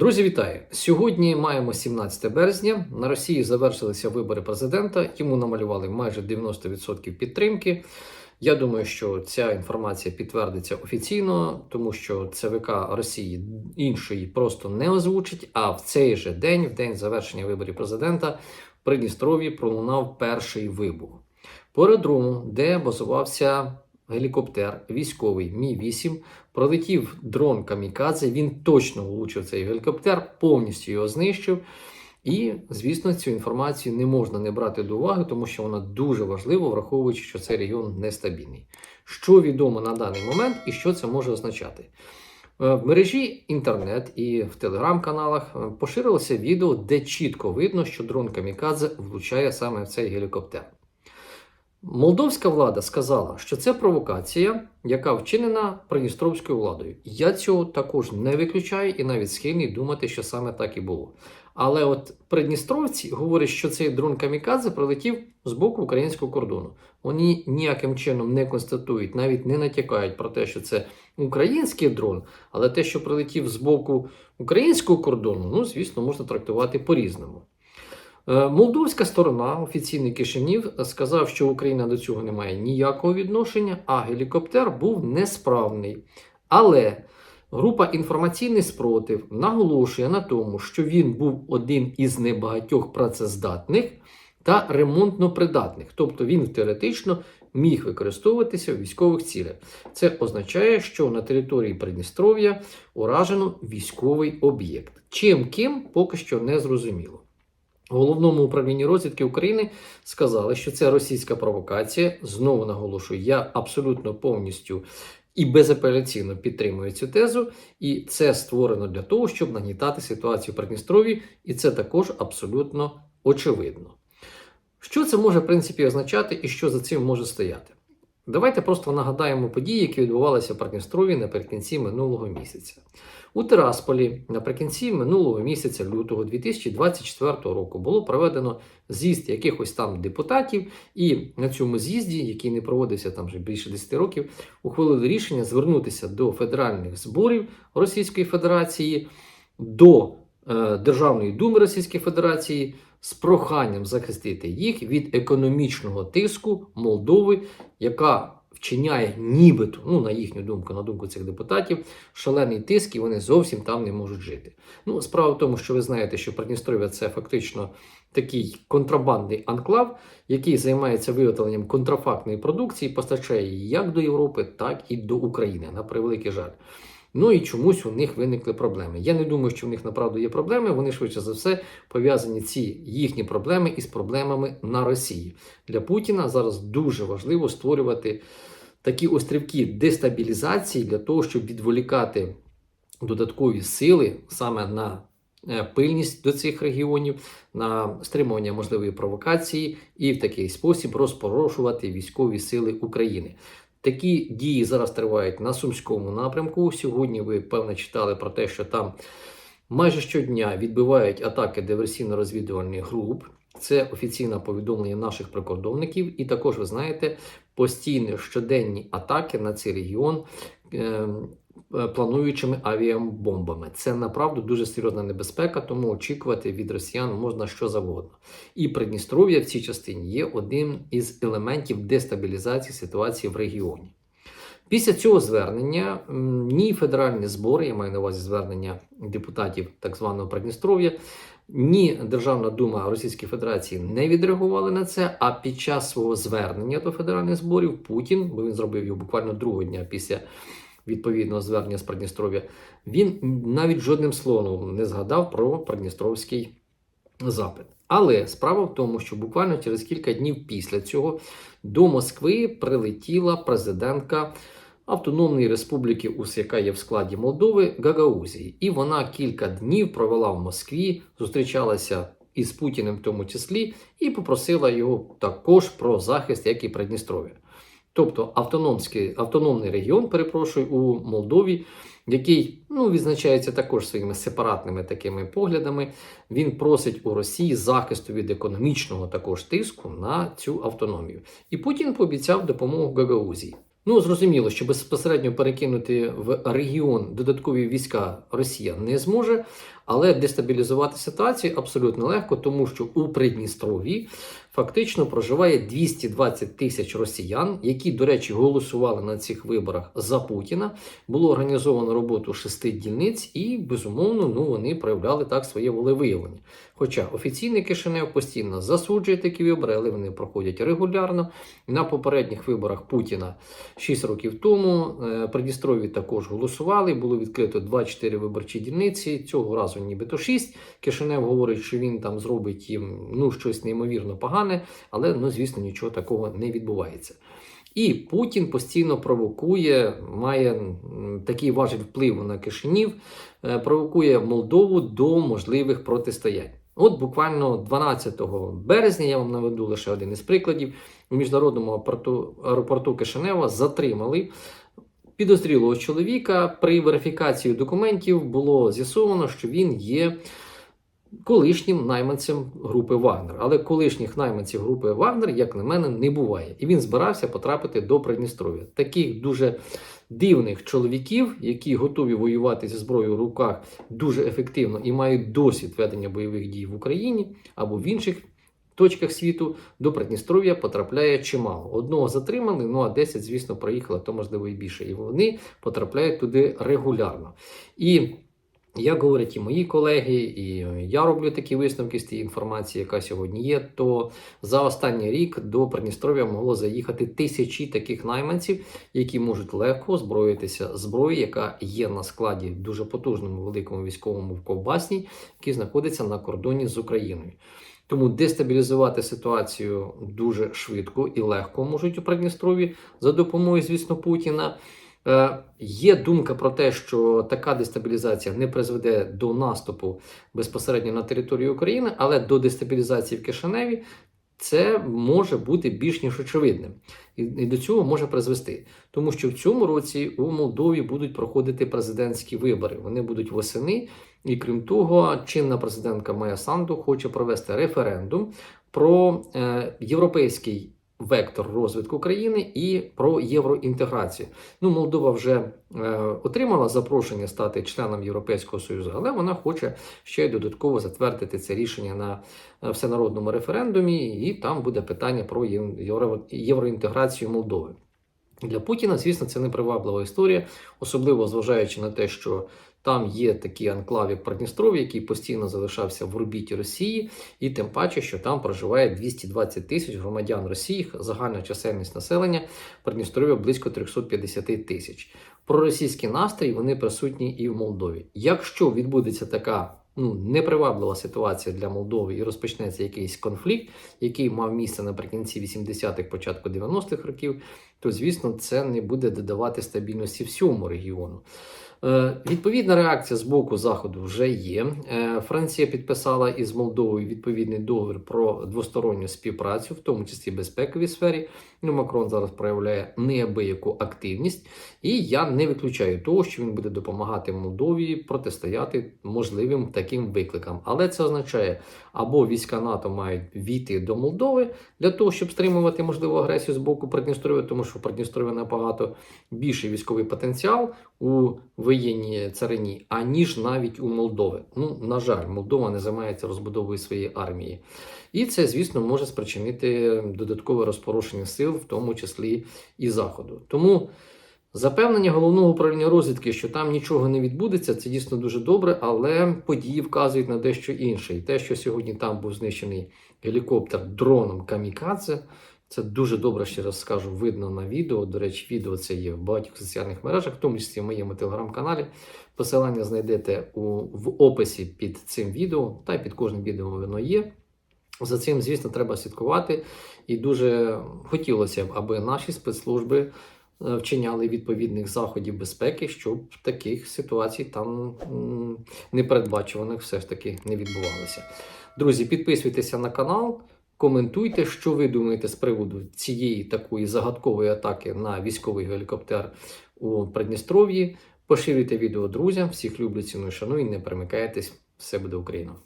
Друзі, вітаю! Сьогодні маємо 17 березня. На Росії завершилися вибори президента. Йому намалювали майже 90% підтримки. Я думаю, що ця інформація підтвердиться офіційно, тому що ЦВК Росії іншої просто не озвучить. А в цей же день, в день завершення виборів президента, в Придністров'ї пролунав перший вибух. По аеродрому, де базувався гелікоптер військовий Мі 8 пролетів дрон Камікадзе. Він точно влучив цей гелікоптер, повністю його знищив. І, звісно, цю інформацію не можна не брати до уваги, тому що вона дуже важлива, враховуючи, що цей регіон нестабільний. Що відомо на даний момент і що це може означати? Е, В мережі інтернет і в телеграм-каналах е, поширилося відео, де чітко видно, що дрон Камікадзе влучає саме в цей гелікоптер. Молдовська влада сказала, що це провокація, яка вчинена придністровською владою. Я цього також не виключаю і навіть схильний думати, що саме так і було. Але от придністровці говорять, що цей дрон Камікадзе прилетів з боку українського кордону. Вони ніяким чином не констатують, навіть не натякають про те, що це український дрон, але те, що прилетів з боку українського кордону, ну звісно, можна трактувати по-різному. Е, Молдовська сторона, офіційний Кишинів, сказав, що Україна до цього не має ніякого відношення, а гелікоптер був несправний. Але група інформаційний спротив наголошує на тому, що він був один із небагатьох працездатних та ремонтно придатних, тобто він теоретично міг використовуватися в військових цілях. Це означає, що на території Придністров'я уражено військовий об'єкт. Чим ким поки що не зрозуміло. В головному управлінні розвідки України сказали, що це російська провокація. Знову наголошую, я абсолютно повністю і безапеляційно підтримую цю тезу, і це створено для того, щоб нагнітати ситуацію в Придністрові, і це також абсолютно очевидно. Що це може в принципі означати і що за цим може стояти? Давайте просто нагадаємо події, які відбувалися в Придністров'ї наприкінці минулого місяця. У Тирасполі наприкінці минулого місяця, лютого 2024 року, було проведено з'їзд якихось там депутатів, і на цьому з'їзді, який не проводився там вже більше 10 років, ухвалили рішення звернутися до федеральних зборів Російської Федерації, до е, Державної думи Російської Федерації з проханням захистити їх від економічного тиску Молдови, яка вчиняє нібито, ну на їхню думку, на думку цих депутатів, шалений тиск, і вони зовсім там не можуть жити. Ну, справа в тому, що ви знаєте, що Придністров'я це фактично такий контрабандний анклав, який займається виготовленням контрафактної продукції, постачає її як до Європи, так і до України. На превеликий жаль. Ну і чомусь у них виникли проблеми. Я не думаю, що в них направду є проблеми. Вони швидше за все пов'язані ці їхні проблеми із проблемами на Росії. Для Путіна зараз дуже важливо створювати такі острівки дестабілізації для того, щоб відволікати додаткові сили саме на е, пильність до цих регіонів, на стримування можливої провокації і в такий спосіб розпорошувати військові сили України. Такі дії зараз тривають на Сумському напрямку. Сьогодні ви певно читали про те, що там майже щодня відбивають атаки диверсійно-розвідувальних груп. Це офіційне повідомлення наших прикордонників, і також ви знаєте постійні щоденні атаки на цей регіон е, е, плануючими авіабомбами. Це направду дуже серйозна небезпека, тому очікувати від росіян можна що завгодно. І Придністров'я в цій частині є одним із елементів дестабілізації ситуації в регіоні. Після цього звернення ні федеральні збори, я маю на увазі звернення депутатів так званого Придністров'я, ні Державна дума Російської Федерації не відреагували на це. А під час свого звернення до федеральних зборів Путін, бо він зробив його буквально другого дня після відповідного звернення з Придністров'я, він навіть жодним словом не згадав про Придністровський запит. Але справа в тому, що буквально через кілька днів після цього до Москви прилетіла президентка Автономної Республіки УС, яка є в складі Молдови, Гагаузії. І вона кілька днів провела в Москві, зустрічалася із Путіним в тому числі, і попросила його також про захист, як і Придністров'я. Тобто автономський, автономний регіон, перепрошую, у Молдові, який ну, відзначається також своїми сепаратними такими поглядами, він просить у Росії захисту від економічного також тиску на цю автономію. І Путін пообіцяв допомогу Гагаузії. Ну, зрозуміло, що безпосередньо перекинути в регіон додаткові війська Росія не зможе, але дестабілізувати ситуацію абсолютно легко, тому що у Придністров'ї фактично проживає 220 тисяч росіян, які, до речі, голосували на цих виборах за Путіна. Було організовано роботу шести дільниць, і безумовно ну, вони проявляли так своє волевиявлення. Хоча офіційний Кишинев постійно засуджує такі вибори, але вони проходять регулярно. На попередніх виборах Путіна 6 років тому е, Придністров'ї також голосували. Було відкрито 24 виборчі дільниці. Цього разу нібито 6. Кишинев говорить, що він там зробить їм ну щось неймовірно погане, але ну звісно нічого такого не відбувається. І Путін постійно провокує, має такий важель впливу на Кишинів, е, провокує Молдову до можливих протистоянь. От буквально 12 березня я вам наведу лише один із прикладів. У міжнародному аеропорту Кишинева затримали підозрілого чоловіка. При верифікації документів було з'ясовано, що він є колишнім найманцем групи Вагнер. Але колишніх найманців групи Вагнер, як на мене, не буває. І він збирався потрапити до Придністров'я. Таких дуже дивних чоловіків, які готові воювати зі зброєю в руках дуже ефективно і мають досвід ведення бойових дій в Україні або в інших. Точках світу до Придністров'я потрапляє чимало. Одного затримали, ну а 10, звісно, проїхали, то можливо і більше. І вони потрапляють туди регулярно. І як говорять і мої колеги, і я роблю такі висновки з тієї інформації, яка сьогодні є, то за останній рік до Придністров'я могло заїхати тисячі таких найманців, які можуть легко озброїтися зброєю, яка є на складі дуже потужному великому військовому в Ковбасній, який знаходиться на кордоні з Україною. Тому дестабілізувати ситуацію дуже швидко і легко можуть у Придністров'ї за допомогою, звісно, Путіна. Е, Є думка про те, що така дестабілізація не призведе до наступу безпосередньо на територію України, але до дестабілізації в Кишиневі це може бути більш ніж очевидним. І, до цього може призвести. Тому що в цьому році у Молдові будуть проходити президентські вибори. Вони будуть восени. І крім того, чинна президентка Майя Санду хоче провести референдум про е, європейський вектор розвитку країни і про євроінтеграцію. Ну, Молдова вже е, отримала запрошення стати членом Європейського Союзу, але вона хоче ще й додатково затвердити це рішення на е, всенародному референдумі, і там буде питання про євро, євроінтеграцію Молдови. Для Путіна, звісно, це неприваблива історія, особливо зважаючи на те, що там є такі анклави як який постійно залишався в орбіті Росії, і тим паче, що там проживає 220 тисяч громадян Росії, загальна чисельність населення Придністров'я близько 350 тисяч. Проросійський настрій вони присутні і в Молдові. Якщо відбудеться така ну, неприваблива ситуація для Молдови і розпочнеться якийсь конфлікт, який мав місце наприкінці 80-х, початку 90-х років, то звісно це не буде додавати стабільності всьому регіону. Е, Відповідна реакція з боку Заходу вже є. Е, Франція підписала із Молдовою відповідний договір про двосторонню співпрацю, в тому числі безпековій сфері. Ну, Макрон зараз проявляє неабияку активність, і я не виключаю того, що він буде допомагати Молдові протистояти можливим таким викликам. Але це означає, або війська НАТО мають війти до Молдови для того, щоб стримувати можливу агресію з боку Придністров'я, тому що в Придністров'я набагато більший військовий потенціал у воєнній царині, аніж навіть у Молдови. Ну, на жаль, Молдова не займається розбудовою своєї армії. І це, звісно, може спричинити додаткове розпорошення сил, в тому числі і Заходу. Тому запевнення головного управління розвідки, що там нічого не відбудеться, це дійсно дуже добре, але події вказують на дещо інше. І те, що сьогодні там був знищений гелікоптер дроном Камікадзе, це дуже добре, ще раз скажу, видно на відео. До речі, відео це є в багатьох соціальних мережах, в тому числі в моєму телеграм-каналі. Посилання знайдете у, в описі під цим відео, та й під кожним відео воно є. За цим, звісно, треба слідкувати. І дуже хотілося б, аби наші спецслужби е, вчиняли відповідних заходів безпеки, щоб таких ситуацій там непередбачуваних все ж таки не відбувалося. Друзі, підписуйтеся на канал. Коментуйте, що ви думаєте з приводу цієї такої загадкової атаки на військовий гелікоптер у Придністров'ї. Поширюйте відео друзям. Всіх люблю, ціную, шаную не перемикайтесь. Все буде Україна!